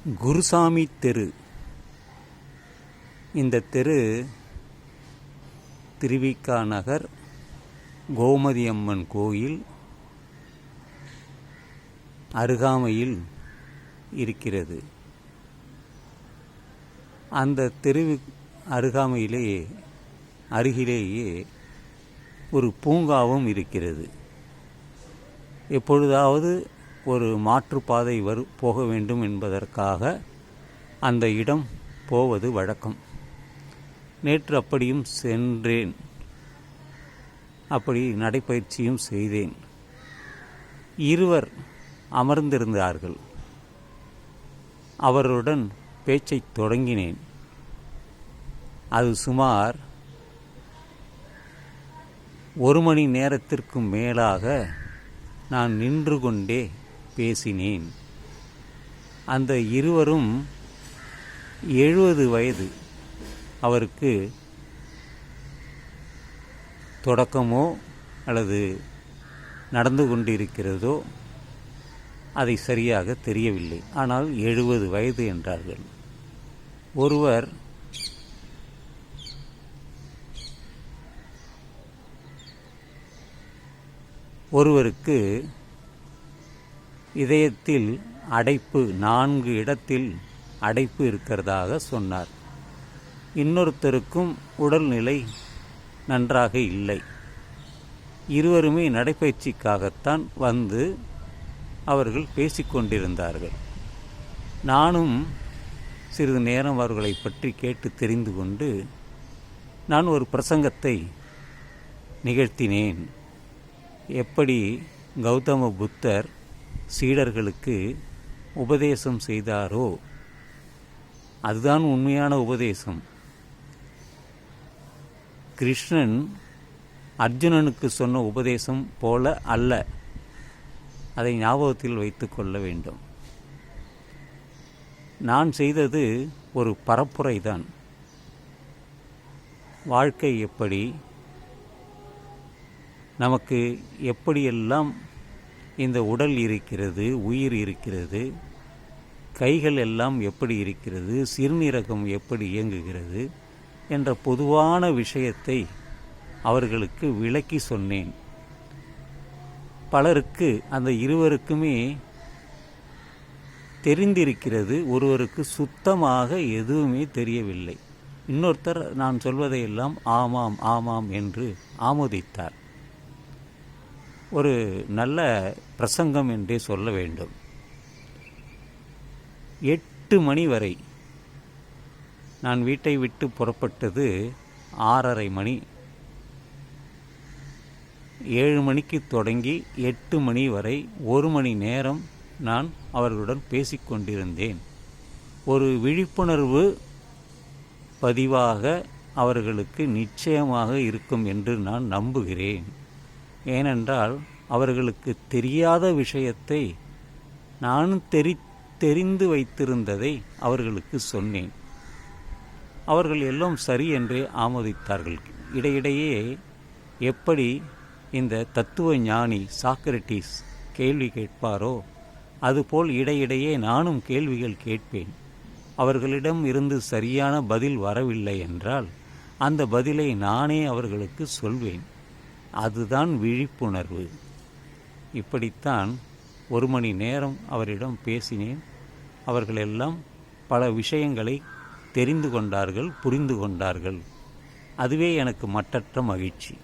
குருசாமி தெரு. இந்த தெரு திருவிக்கா நகர் கோமதி அம்மன் கோயில் அருகாமையில் இருக்கிறது. அந்த தெருவு அருகாமையிலேயே அருகிலேயே ஒரு பூங்காவும் இருக்கிறது. எப்பொழுதாவது ஒரு மாற்றுப்பாதை வரு போக வேண்டும் என்பதற்காக அந்த இடம் போவது வழக்கம். நேற்று அப்படியும் சென்றேன். அப்படி நடைப்பயிற்சியும் செய்தேன். இருவர் அமர்ந்திருந்தார்கள். அவருடன் பேச்சைத் தொடங்கினேன். அது சுமார் ஒரு மணி நேரத்திற்கும் மேலாக நான் நின்று கொண்டே பேசினேன். அந்த இருவரும் எழுபது வயது. அவருக்கு தொடக்கமோ அல்லது நடந்து கொண்டிருக்கிறதோ அதை சரியாக தெரியவில்லை. ஆனால் எழுபது வயது என்றார்கள். ஒருவர் ஒருவருக்கு இதயத்தில் அடைப்பு நான்கு இடத்தில் அடைப்பு இருக்கிறதாக சொன்னார். இன்னொருத்தருக்கும் உடல்நிலை நன்றாக இல்லை. இருவருமே நடைப்பயிற்சிக்காகத்தான் வந்து அவர்கள் பேசிக்கொண்டிருந்தார்கள் நானும் சிறிது நேரம் அவர்களை பற்றி கேட்டு தெரிந்து கொண்டு நான் ஒரு பிரசங்கத்தை நிகழ்த்தினேன். எப்படி கௌதம புத்தர் சீடர்களுக்கு உபதேசம் செய்தாரோ? அதுதான் உண்மையான உபதேசம். கிருஷ்ணன் அர்ஜுனனுக்கு சொன்ன உபதேசம் போல அல்ல. அதை ஞாபகத்தில் வைத்து கொள்ள வேண்டும். நான் செய்தது ஒரு பரப்புரை தான் வாழ்க்கை எப்படி? நமக்கு எப்படியெல்லாம் இந்த உடல் இருக்கிறது உயிர் இருக்கிறது கைகள் எல்லாம் எப்படி இருக்கிறது சிறுநீரகம் எப்படி இயங்குகிறது என்ற பொதுவான விஷயத்தை அவர்களுக்கு விளக்கி சொன்னேன். பலருக்கு அந்த இருவருக்குமே தெரிந்திருக்கிறது ஒருவருக்கு சுத்தமாக எதுவுமே தெரியவில்லை. இன்னொருத்தர் நான் சொல்வதையெல்லாம் ஆமாம் ஆமாம் என்று ஆமோதித்தார். ஒரு நல்ல பிரசங்கம் என்றே சொல்ல வேண்டும். எட்டு மணி வரை நான் வீட்டை விட்டு புறப்பட்டது ஆறரை மணி. ஏழு மணிக்கு தொடங்கி எட்டு மணி வரை ஒரு மணி நேரம் நான் அவர்களுடன் பேசிக்கொண்டிருந்தேன் ஒரு விழிப்புணர்வு பதிவாக அவர்களுக்கு நிச்சயமாக இருக்கும் என்று நான் நம்புகிறேன். ஏனென்றால் அவர்களுக்கு தெரியாத விஷயத்தை நான் தெரி தெரிந்து வைத்திருந்ததை அவர்களுக்கு சொன்னேன். அவர்கள் எல்லாம் சரி என்றே ஆமோதித்தார்கள். இடையிடையே எப்படி இந்த தத்துவ ஞானி சாக்ரட்டிஸ் கேள்வி கேட்பாரோ அதுபோல் இடையிடையே நானும் கேள்விகள் கேட்பேன். அவர்களிடம் இருந்து சரியான பதில் வரவில்லை என்றால் அந்த பதிலை நானே அவர்களுக்கு சொல்வேன். அதுதான் விழிப்புணர்வு. இப்படித்தான் ஒரு மணி நேரம் அவரிடம் பேசினேன். அவர்களெல்லாம் பல விஷயங்களை தெரிந்து கொண்டார்கள் புரிந்து கொண்டார்கள். அதுவே எனக்கு மட்டற்ற மகிழ்ச்சி.